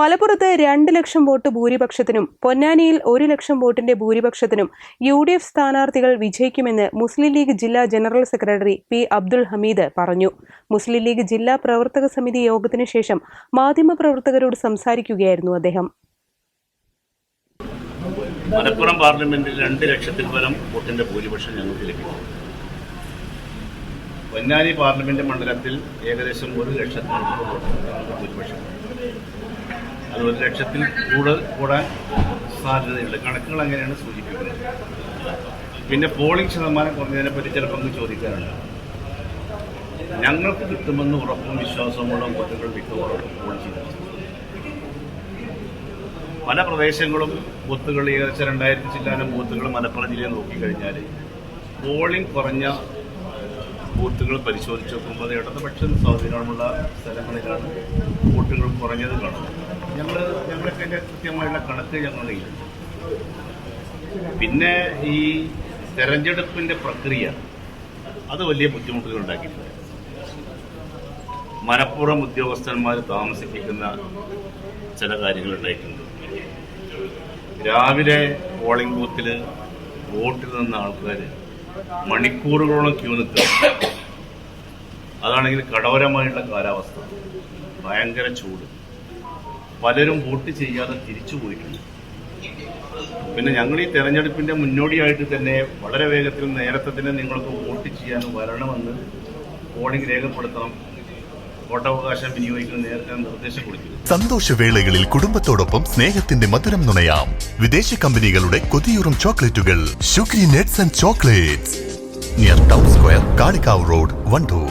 മലപ്പുറത്ത് രണ്ട് ലക്ഷം വോട്ട് ഭൂരിപക്ഷത്തിനും പൊന്നാനിയിൽ ഒരു ലക്ഷം വോട്ടിന്റെ ഭൂരിപക്ഷത്തിനും യു ഡി എഫ് സ്ഥാനാർത്ഥികൾ വിജയിക്കുമെന്ന് മുസ്ലിം ലീഗ് ജില്ലാ general secretary P Abdul Hameed പറഞ്ഞു. മുസ്ലിം ലീഗ് ജില്ലാ പ്രവർത്തക സമിതി യോഗത്തിനു ശേഷം മാധ്യമപ്രവർത്തകരോട് സംസാരിക്കുകയായിരുന്നു അദ്ദേഹം. മലപ്പുറം പാർലമെന്റിൽ രണ്ട് ലക്ഷത്തിൽ പരം വോട്ടിന്റെ ഭൂരിപക്ഷം ഞങ്ങൾക്ക് ലഭിക്കും പൊന്നാനി പാർലമെന്റ് മണ്ഡലത്തിൽ ഏകദേശം ഒരു ലക്ഷത്തിൽ ഭൂരിപക്ഷം. അത് ഒരു ലക്ഷത്തിൽ കൂടുതൽ കൂടാൻ സാധ്യതയുണ്ട്. കണക്കുകൾ അങ്ങനെയാണ് സൂചിപ്പിക്കുന്നത്. പിന്നെ പോളിംഗ് ശതമാനം കുറഞ്ഞതിനെ പറ്റി ചിലപ്പോൾ ഒന്ന് ചോദിക്കാറുണ്ട്. ഞങ്ങൾക്ക് കിട്ടുമെന്ന് ഉറപ്പും വിശ്വാസമുള്ള വോട്ടുകൾ മിക്കവാറും പല പ്രദേശങ്ങളും ബൂത്തുകൾ ഏകദേശം രണ്ടായിരത്തി ചില്ലാനും ബൂത്തുകൾ മലപ്പുറം ജില്ലയിൽ നോക്കിക്കഴിഞ്ഞാൽ പോളിംഗ് കുറഞ്ഞ ബൂത്തുകൾ പരിശോധിച്ച് നോക്കുമ്പോൾ ഇടതുപക്ഷ സ്വാധീനമുള്ള സ്ഥലങ്ങളിലാണ് വോട്ടുകൾ കുറഞ്ഞത് കാണുന്നത്. ഞങ്ങൾ ഞങ്ങൾക്ക് അതിന്റെ കൃത്യമായുള്ള കണക്ക് കയ്യിലുണ്ട്. പിന്നെ ഈ തെരഞ്ഞെടുപ്പിന്റെ പ്രക്രിയ അത് വലിയ ബുദ്ധിമുട്ടുകൾ ഉണ്ടാക്കിയിട്ടുണ്ട് മനഃപൂർവം ഉദ്യോഗസ്ഥന്മാർ താമസിപ്പിക്കുന്ന ചില കാര്യങ്ങൾ ഉണ്ടായിട്ടുണ്ട് രാവിലെ പോളിംഗ് ബൂത്തിൽ വോട്ടിൽ നിന്ന ആൾക്കാർ മണിക്കൂറുകളോളം ക്യൂ നിൽക്കുക. അതാണെങ്കിൽ കടോരമായിട്ടുള്ള കാലാവസ്ഥ. ഭയങ്കര ചൂട്. പലരും വോട്ട് ചെയ്യാതെ തിരിച്ചു പോയിട്ടുണ്ട്. പിന്നെ ഞങ്ങൾ ഈ തെരഞ്ഞെടുപ്പിന്റെ മുന്നോടിയായിട്ട് തന്നെ വളരെ വേഗത്തിൽ നേരത്തെ തന്നെ നിങ്ങൾക്ക് വോട്ട് ചെയ്യാൻ വരണമെന്ന് പോളിംഗ് രേഖപ്പെടുത്തണം. വോട്ടവകാശം വിനിയോഗിക്കുന്ന നേരത്തെ നിർദ്ദേശം കൊടുത്തു സന്തോഷവേളകളിൽ കുടുംബത്തോടൊപ്പം സ്നേഹത്തിന്റെ മധുരം നുണയാം. വിദേശ കമ്പനികളുടെ കൊതിയൂറും ചോക്ലേറ്റുകൾ. Sugary nuts and chocolates. Near town square Kalikavu road Wandoor